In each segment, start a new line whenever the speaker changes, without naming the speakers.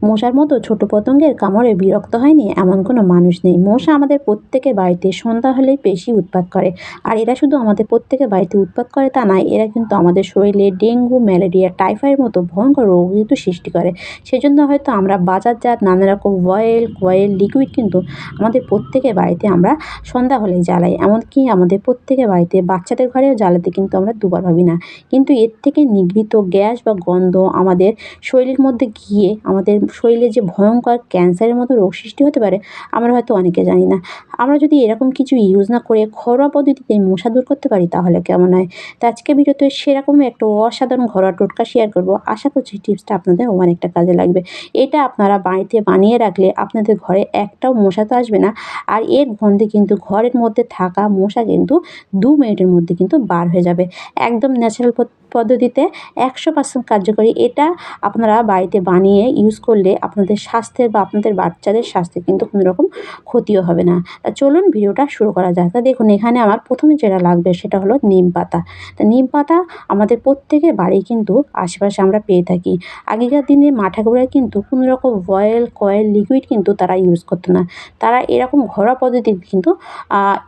মশার মতো ছোট পতঙ্গের কামড়ে বিরক্ত হয়নি এমন কোনো মানুষ নেই। মশা আমাদের প্রত্যেকের বাড়িতে সন্ধ্যা হলেই বেশি উৎপাত করে। আর এরা শুধু আমাদের প্রত্যেকের বাড়িতে উৎপাত করে তা নয়, এরা কিন্তু আমাদের শরীরে ডেঙ্গু, ম্যালেরিয়া, টাইফয়েড মতো ভয়ঙ্কর রোগ কিন্তু সৃষ্টি করে। সেজন্য হয়তো আমরা বাজারজাত, নানা রকম অয়েল কয়েল, লিকুইড কিন্তু আমাদের প্রত্যেকের বাড়িতে আমরা সন্ধ্যা হলেই জ্বালাই। এমনকি আমাদের প্রত্যেকের বাড়িতে বাচ্চাদের ঘরেও জ্বালাতে কিন্তু আমরা দুবার ভাবি না। কিন্তু এর থেকে নিগৃহীত গ্যাস বা গন্ধ আমাদের শরীরের মধ্যে গিয়ে আমাদের শরীরে যে ভয়ঙ্কর ক্যান্সারের মতো রোগ সৃষ্টি হতে পারে আমরা হয়তো অনেকে জানি না। আমরা যদি এরকম কিছু ইউজ না করে ঘরোয়া পদ্ধতিতে মশা দূর করতে পারি তাহলে কেমন হয়? তো আজকে ভিডিওতে সেরকমই একটা অসাধারণ ঘরোয়া টোটকা শেয়ার করব। আশা করছি টিপসটা আপনাদের অনেকটা কাজে লাগবে। এটা আপনারা বাড়িতে বানিয়ে রাখলে আপনাদের ঘরে একটাও মশা তো আসবে না। আর এর গন্ধে কিন্তু ঘরের মধ্যে থাকা মশা কিন্তু দু মিনিটের মধ্যে কিন্তু বার হয়ে যাবে। একদম ন্যাচারাল পদ্ধতিতে একশো পার্সেন্ট কার্যকরী। এটা আপনারা বাড়িতে বানিয়ে ইউজ করলে আপনাদের স্বাস্থ্যের বা আপনাদের বাচ্চাদের স্বাস্থ্যে কিন্তু কোনো রকম ক্ষতিও হবে না। চলুন ভিডিওটা শুরু করা যাক। তা দেখুন, এখানে আমার প্রথমে যেটা লাগবে সেটা হলো নিম পাতা। তা নিম পাতা আমাদের প্রত্যেকের বাড়ি কিন্তু আশেপাশে আমরা পেয়ে থাকি। আগেকার দিনে মাঠাগুড়ায় কিন্তু কোনো রকম অয়েল কয়েল লিকুইড কিন্তু তারা ইউজ করতো না। তারা এরকম ঘরোয়া পদ্ধতিতে কিন্তু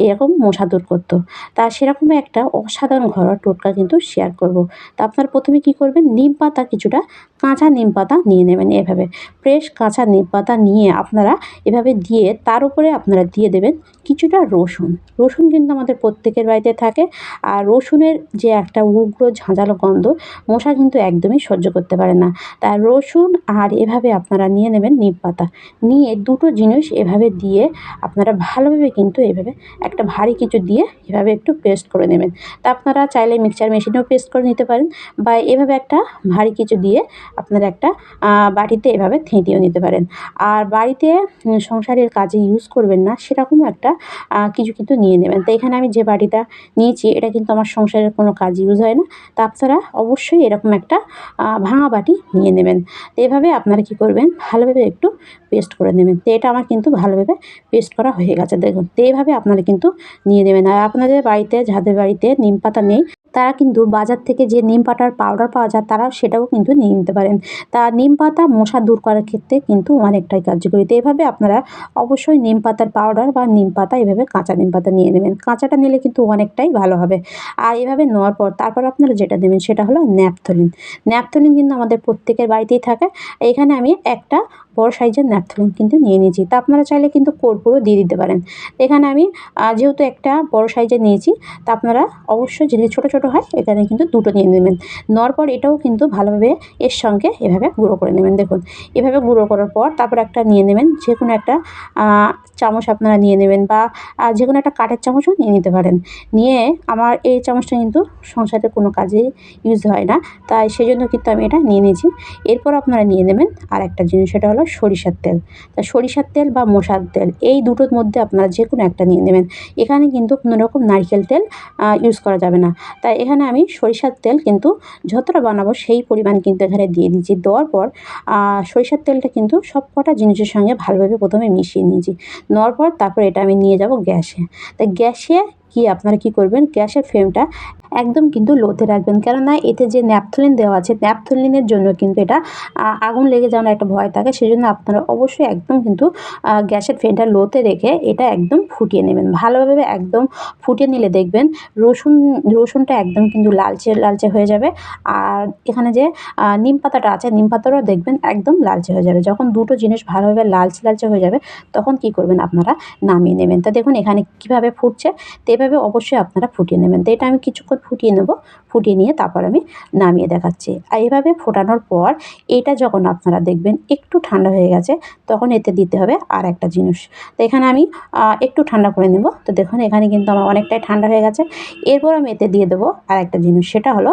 এরকম মশা দূর করতো। তা সেরকমই একটা অসাধারণ ঘরোয়া টোটকা কিন্তু শেয়ার করব। তা আপনার প্রথমে কী করবেন? নিম পাতা কিছুটা কাঁচা নিম পাতা নিয়ে নেবেন এভাবে। ফ্রেশ কাঁচা নিম পাতা নিয়ে আপনারা এভাবে দিয়ে, তার উপরে আপনারা দিয়ে দেবেন কিছুটা রসুন। রসুন কিন্তু আমাদের প্রত্যেকের বাড়িতে থাকে। আর রসুনের যে একটা উগ্র ঝাঁঝালো গন্ধ, মশা কিন্তু একদমই সহ্য করতে পারে না। তাই রসুন আর এভাবে আপনারা নিয়ে নেবেন নিম পাতা। নিয়ে দুটো জিনিস এভাবে দিয়ে আপনারা ভালোভাবে কিন্তু এভাবে একটা ভারী কিছু দিয়ে এভাবে একটু পেস্ট করে নেবেন। তা আপনারা চাইলে মিক্সচার মেশিনেও পেস্ট করে নিতে পারেন বা এভাবে একটা ভারী কিছু দিয়ে আপনারা একটা বাটিতে এভাবে থেঁতিয়েও নিতে পারেন। আর বাড়িতে সংসারের কাজে ইউজ করবেন না সেরকমও একটা কিছু কিন্তু নিয়ে নেবেন। তো এখানে আমি যে বাটিটা নিয়েছি, এটা কিন্তু আমার সংসারের কোনো কাজ ইউজ হয় না। তা আপনারা অবশ্যই এরকম একটা ভাঙা বাটি নিয়ে নেবেন। তো এভাবে আপনারা কী করবেন? ভালোভাবে একটু পেস্ট করে নেবেন। তো এটা আমার কিন্তু ভালোভাবে পেস্ট করা হয়ে গেছে, দেখুন। তো এইভাবে আপনারা কিন্তু নিয়ে নেবেন। আর আপনাদের বাড়িতে, যাদের বাড়িতে নিম পাতা নেই তারা কিন্তু বাজার থেকে যে নিম পাতার পাউডার পাওয়া যায় তারা সেটাও কিন্তু নিয়ে নিতে পারেন। তা নিম পাতা মশা দূর করার ক্ষেত্রে কিন্তু অনেকটাই কার্যকরী। তো এভাবে আপনারা অবশ্যই নিম পাতার পাউডার বা নিম পাতা, এভাবে কাঁচা নিম পাতা নিয়ে নেবেন। কাঁচাটা নিলে কিন্তু অনেকটাই ভালো হবে। আর এভাবে নেওয়ার পর তারপর আপনারা যেটা দেবেন সেটা হলো ন্যাপথলিন। ন্যাপথলিন কিন্তু আমাদের প্রত্যেকের বাড়িতেই থাকে। এখানে আমি একটা বড় সাইজের ন্যাপথলিন কিন্তু নিয়ে নিয়েছি। তা আপনারা চাইলে কিন্তু কর্পূরও দিয়ে দিতে পারেন। এখানে আমি যেহেতু একটা বড় সাইজের নিয়েছি, তা আপনারা অবশ্যই যদি ছোটো ছোটো হয়, এখানে কিন্তু দুটো নিয়ে নেবেন। নেওয়ার পর এটাও কিন্তু ভালোভাবে এর সঙ্গে এভাবে গুঁড়ো করে নেবেন। দেখুন, এভাবে গুঁড়ো করার পর তারপর একটা নিয়ে নেবেন। যে কোনো একটা চামচ আপনারা নিয়ে নেবেন বা যে কোনো একটা কাঠের চামচও নিয়ে নিতে পারেন। নিয়ে আমার এই চামচটা কিন্তু সংসারে কোনো কাজে ইউজ হয় না। তাই সেই জন্য কিন্তু আমি এটা নিয়ে নিয়েছি। এরপর আপনারা নিয়ে নেবেন আর একটা জিনিস, সেটা হলো সরিষার তেল। তা সরিষার তেল বা মশার তেল, এই দুটোর মধ্যে আপনারা যে কোনো একটা নিয়ে নেবেন। এখানে কিন্তু কোনো রকম নারকেল তেল ইউজ করা যাবে না। তাই এখানে আমি সরিষার তেল কিন্তু যতটা বানাবো সেই পরিমাণ কিন্তু এখানে দিয়ে দিচ্ছি দেওয়ার পর সরিষার তেলটা কিন্তু সব কটা জিনিসের সঙ্গে ভালোভাবে প্রথমে মিশিয়ে নিয়েছি। নেওয়ার পর তারপর এটা আমি নিয়ে যাব গ্যাসে। তাই গ্যাসে কি আপনারা কি করবেন? গ্যাসের ফ্লেমটা একদম কিন্তু লোতে রাখবেন। কেননা এতে যে ন্যাপথলিন দেওয়া আছে, ন্যাপথলিনের জন্য কিন্তু এটা আগুন লেগে যাওয়ার একটা ভয় থাকে। সেই জন্য আপনারা অবশ্যই একদম কিন্তু গ্যাসের ফ্লেমটা লোতে রেখে এটা একদম ফুটিয়ে নেবেন। ভালোভাবে একদম ফুটিয়ে নিলে দেখবেন রসুন, রসুনটা একদম কিন্তু লালচে লালচে হয়ে যাবে। আর এখানে যে নিম পাতাটা আছে, নিম পাতাটাও দেখবেন একদম লালচে হয়ে যাবে। যখন দুটো জিনিস ভালোভাবে লালচে লালচে হয়ে যাবে, তখন কি করবেন আপনারা নামিয়ে নেবেন। তা দেখুন এখানে কীভাবে ফুটছে, তো এভাবে অবশ্যই আপনারা ফুটিয়ে নেবেন। তো এটা আমি কিছুক্ষণ ফুটিয়ে নেব, ফুটিয়ে নিয়ে তারপর আমি নামিয়ে দেখাচ্ছি। আর এভাবে ফোটানোর পর এটা যখন আপনারা দেখবেন একটু ঠান্ডা হয়ে গেছে, তখন এতে দিতে হবে আর একটা জিনিস। তো এখানে আমি একটু ঠান্ডা করে নেব। তো দেখুন, এখানে কিন্তু আমার অনেকটাই ঠান্ডা হয়ে গেছে। এরপর আমি এতে দিয়ে দেবো আর একটা জিনিস, সেটা হলো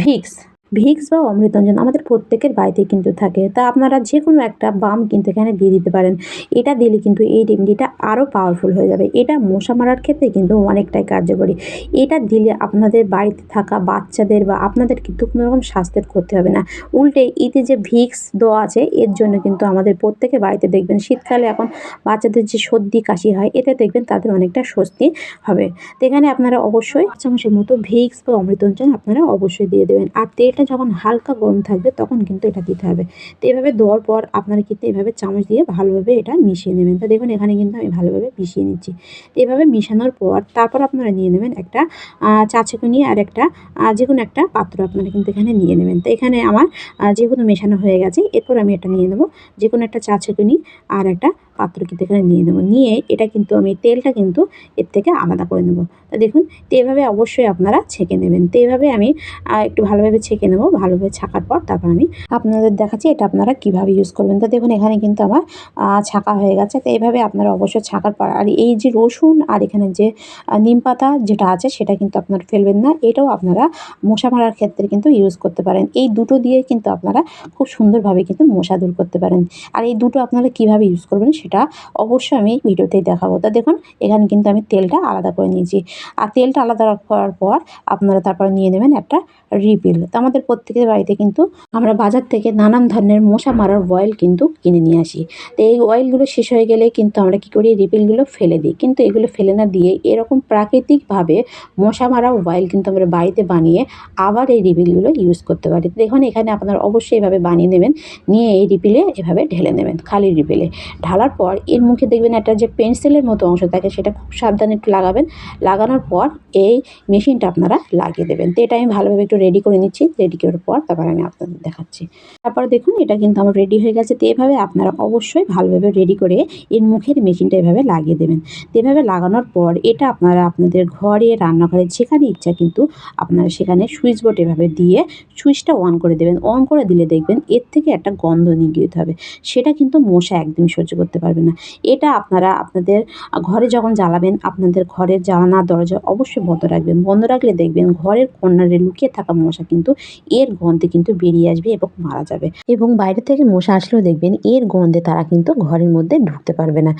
ভিক্স। ভিক্স বা অমৃতঞ্জন আমাদের প্রত্যেকের বাড়িতে কিন্তু থাকে। তা আপনারা যে কোনো একটা বাম কিন্তু এখানে দিয়ে দিতে পারেন। এটা দিলে কিন্তু এই রেমেডিটা আরও পাওয়ারফুল হয়ে যাবে। এটা মশা মারার ক্ষেত্রে কিন্তু অনেকটাই কার্যকরী। এটা দিলে আপনাদের বাড়িতে থাকা বাচ্চাদের বা আপনাদের কিন্তু কোনো রকম স্বাস্থ্যের ক্ষতি হবে না। উল্টে এতে যে ভিক্স দেওয়া আছে, এর জন্য কিন্তু আমাদের প্রত্যেকের বাড়িতে দেখবেন শীতকালে এখন বাচ্চাদের যে সর্দি, কাশি হয়, এতে দেখবেন তাদের অনেকটা স্বস্তি হবে। তো এখানে আপনারা অবশ্যই চামচের মতো ভিক্স বা অমৃতঞ্জন আপনারা অবশ্যই দিয়ে দেবেন। আর তেলটা যখন হালকা গরম থাকবে, তখন কিন্তু এটা দিতে হবে। তো এভাবে দেওয়ার পর আপনারা কিন্তু এভাবে চামচ দিয়ে ভালোভাবে এটা মিশিয়ে নেবেন। তো দেখুন, এখানে কিন্তু আমি ভালোভাবে মিশিয়ে নিচ্ছি। তো এভাবে মিশানোর পর তারপর আপনারা নিয়ে নেবেন একটা চা ছেঁকুনি আর একটা যে কোনো একটা পাত্র আপনারা কিন্তু এখানে নিয়ে নেবেন। তো এখানে আমার যেহেতু মেশানো হয়ে গেছে, এরপর আমি এটা নিয়ে নেব। যে কোনো একটা চা ছেঁকুনি আর একটা পাত্র কিন্তু এখানে নিয়ে নেব। নিয়ে এটা কিন্তু আমি তেলটা কিন্তু এর থেকে আলাদা করে নেব। তো দেখুন, তো এভাবে অবশ্যই আপনারা ছেঁকে নেবেন। তো এভাবে আমি একটু ভালোভাবে ছেঁকে নেব ভালোভাবে ছাকার পর তারপর আমি আপনাদের দেখাচ্ছি এটা আপনারা কীভাবে ইউজ করবেন। তো দেখুন, এখানে কিন্তু আমার ছাকা হয়ে গেছে। তো এইভাবে আপনারা অবশ্যই ছাকার পর, আর এই যে রসুন আর এখানে যে নিম পাতা যেটা আছে সেটা কিন্তু আপনারা ফেলবেন না। এটাও আপনারা মশা মারার ক্ষেত্রে কিন্তু ইউজ করতে পারেন। এই দুটো দিয়ে কিন্তু আপনারা খুব সুন্দরভাবে কিন্তু মশা দূর করতে পারেন। আর এই দুটো আপনারা কীভাবে ইউজ করবেন সেটা অবশ্যই আমি ভিডিওতেই দেখাবো। তা দেখুন, এখানে কিন্তু আমি তেলটা আলাদা করে নিয়েছি। আর তেলটা আলাদা করার পর আপনারা তারপর নিয়ে নেবেন একটা রিপিল তো আমাদের প্রত্যেকের বাড়িতে কিন্তু আমরা বাজার থেকে নানান ধরনের মশা মারার অয়েল কিন্তু কিনে নিয়ে আসি। তো এই অয়েলগুলো শেষ হয়ে গেলে কিন্তু আমরা কী করি? রিপিলগুলো ফেলে দিই। কিন্তু এগুলো ফেলে না দিয়ে এরকম প্রাকৃতিকভাবে মশা মারা অয়েল কিন্তু আমরা বাড়িতে বানিয়ে আবার এই রিপিলগুলো ইউজ করতে পারি। দেখুন, এখানে আপনারা অবশ্যই এভাবে বানিয়ে নেবেন। নিয়ে এই রিপিলে এভাবে ঢেলে নেবেন, খালি রিপিলে ঢালার পর এর মুখে দেখবেন একটা যে পেন্সিলের মতো অংশ থাকে, সেটা খুব সাবধানে একটু লাগাবেন। লাগানোর পর এই মেশিনটা আপনারা লাগিয়ে দেবেন। তো এটা আমি ভালোভাবে একটু রেডি করে নিচ্ছি রেডি করার পর তারপর আমি আপনাদের দেখাচ্ছি। তারপরে দেখুন, এটা কিন্তু আমার রেডি হয়ে গেছে। তো এভাবে আপনারা অবশ্যই ভালোভাবে রেডি করে এর মুখের মেশিনটা এভাবে লাগিয়ে দেবেন। তো এভাবে লাগানোর পর এটা আপনারা আপনাদের ঘরে, রান্নাঘরে যেখানে ইচ্ছা কিন্তু আপনারা সেখানে সুইচ বোর্ড এভাবে দিয়ে সুইচটা অন করে দেবেন। অন করে দিলে দেখবেন এর থেকে একটা গন্ধ নির্গিত হবে। সেটা কিন্তু মশা একদমই সহ্য করতে পারবে না। এটা আপনারা আপনাদের ঘরে যখন জ্বালাবেন, আপনাদের ঘরের জ্বালানা দরজা অবশ্যই বন্ধ রাখবেন। বন্ধ রাখলে দেখবেন ঘরের কর্নারে লুকিয়ে থাকা মশা কিন্তু এর গন্ধে কিন্তু বেরিয়ে আসবে এবং মারা যাবে। এবং বাইরে থেকে মশা আসলেও দেখবেন এর গন্ধে তারা কিন্তু ঘরের মধ্যে ঢুকতে পারবে না।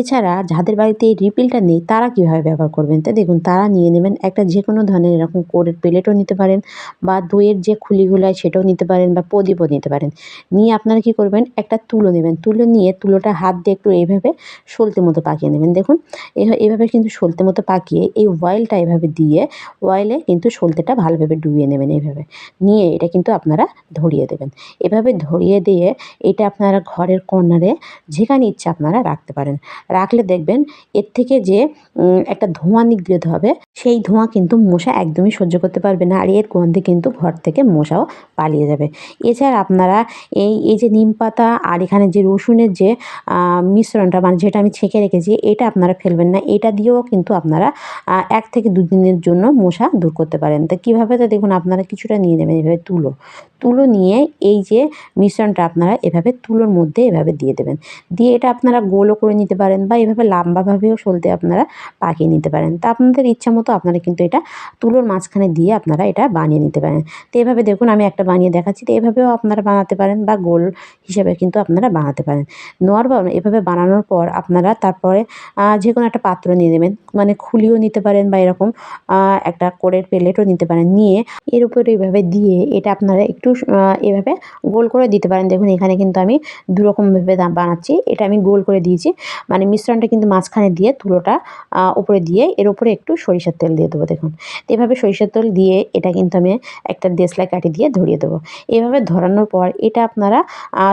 এছাড়া যাদের বাড়িতে এই রিপিলটা নেই, তারা কীভাবে ব্যবহার করবেন? তা দেখুন, তারা নিয়ে নেবেন একটা যে কোনো ধরনের এরকম কোরের প্লেটও নিতে পারেন বা দইয়ের যে খুলিগুলো হয় সেটাও নিতে পারেন বা প্রদীপও নিতে পারেন। নিয়ে আপনারা কী করবেন? একটা তুলো নেবেন। তুলো নিয়ে তুলোটা হাত দিয়ে একটু এইভাবে সলতে মতো পাকিয়ে নেবেন। দেখুন এভাবে কিন্তু সলতে মতো পাকিয়ে এই অয়েলটা এভাবে দিয়ে অয়েলে কিন্তু সলতেটা ভালোভাবে ডুবিয়ে নেবেন এইভাবে। নিয়ে এটা কিন্তু আপনারা ধরিয়ে দেবেন। এভাবে ধরিয়ে দিয়ে এটা আপনারা ঘরের কর্নারে যেখানে ইচ্ছা আপনারা রাখতে পারেন। রাখলে দেখবেন এর থেকে যে একটা ধোঁয়া নিগৃহীত হবে সেই ধোঁয়া কিন্তু মশা একদমই সহ্য করতে পারবে না, আর এর গন্ধে কিন্তু ঘর থেকে মশাও পালিয়ে যাবে। এছাড়া আপনারা এই এই যে নিম পাতা আর এখানে যে রসুনের যে মিশ্রণটা মানে যেটা আমি ছেঁকে রেখেছি, এটা আপনারা ফেলবেন না, এটা দিয়েও কিন্তু আপনারা এক থেকে দুদিনের জন্য মশা দূর করতে পারেন। তা কীভাবে? তো দেখুন, আপনারা কিছুটা নিয়ে নেবেন, এভাবে তুলো। তুলো নিয়ে এই যে মিশ্রণটা আপনারা এভাবে তুলোর মধ্যে এভাবে দিয়ে দেবেন। দিয়ে এটা আপনারা গোলও করে নিতে পারেন বা এভাবে লম্বাভাবেও সলতে আপনারা পাকিয়ে নিতে পারেন। তা আপনাদের ইচ্ছা মতো আপনারা কিন্তু এটা তুলোর মাঝখানে দিয়ে আপনারা এটা বানিয়ে নিতে পারেন। তো এভাবে দেখুন আমি একটা বানিয়ে দেখাচ্ছি। তো এভাবেও আপনারা বানাতে পারেন বা গোল হিসেবে কিন্তু আপনারা বানাতে পারেন। নেওয়ার এভাবে বানানোর পর আপনারা তারপরে যে কোনো একটা পাত্র নিয়ে নেবেন। মানে খুলিও নিতে পারেন বা এরকম একটা কোরের প্লেটও নিতে পারেন। নিয়ে এর উপরে এইভাবে দিয়ে এটা আপনারা একটু এভাবে গোল করে দিতে পারেন। দেখুন, এখানে কিন্তু আমি দুরকমভাবে বানাচ্ছি। এটা আমি গোল করে দিয়েছি। মানে মিশ্রণটা কিন্তু মাঝখানে দিয়ে তুলোটা উপরে দিয়ে এর উপরে একটু সরিষার তেল দিয়ে দেবো। দেখুন, এভাবে সরিষার তেল দিয়ে এটা কিন্তু আমি একটা দেশলাই কাঠি দিয়ে ধরিয়ে দেবো। এভাবে ধরানোর পর এটা আপনারা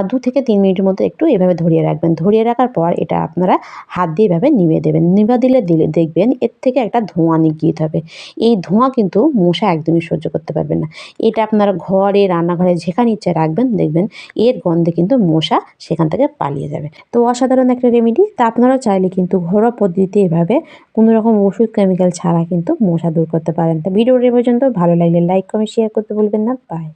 দু থেকে তিন মিনিটের মতো একটু এভাবে ধরিয়ে রাখবেন। ধরিয়ে রাখার পর এটা আপনারা হাত দিয়ে এভাবে নিভিয়ে দেবেন। নিভা দিলে দিলে দেখবেন এর থেকে একটা ধোঁয়া নিগৃহীত হবে। এই ধোঁয়া কিন্তু মশা একদমই সহ্য করতে পারবেন না। এটা আপনারা ঘরে রান্নাঘরে যেখানে ইচ্ছে রাখবেন, দেখবেন এর গন্ধে কিন্তু মশা সেখান থেকে পালিয়ে যাবে। তো অসাধারণ একটা রেমেডি। তা আপনারা চাইলে কিন্তু ঘরোয়া পদ্ধতিতে এভাবে কোনো রকম ওষুধ কেমিক্যাল ছাড়া কিন্তু মশা দূর করতে পারেন। তো ভিডিওটি পর্যন্ত। ভালো লাগলে লাইক কমেন্ট শেয়ার করতে বলবেন না। বাই